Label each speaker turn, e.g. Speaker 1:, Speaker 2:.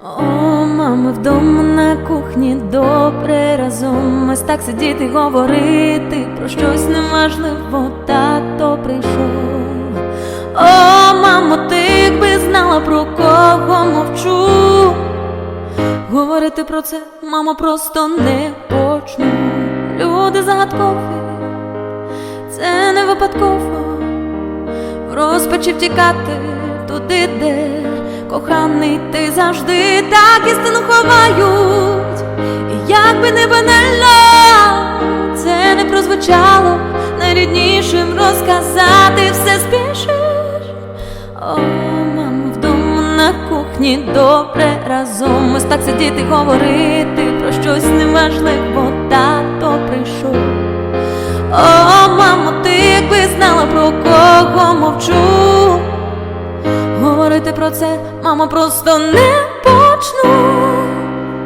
Speaker 1: О, мама, вдома на кухні добре разом. Ось так сидіти говорити про щось неважливо, тато прийшов. О, мамо, ти якби знала про кого мовчу. Говорити про це, мамо, просто не почну. Люди загадкові, це не випадково. В розпачі втікати туди, де коханий ти завжди так істину ховають. І як би не банально, це не прозвучало найріднішим розказати все спішиш. О, мамо, вдома на кухні добре разом. Ось так сидіти говорити про щось неважливо, тато прийшов. О, про це, мама, просто не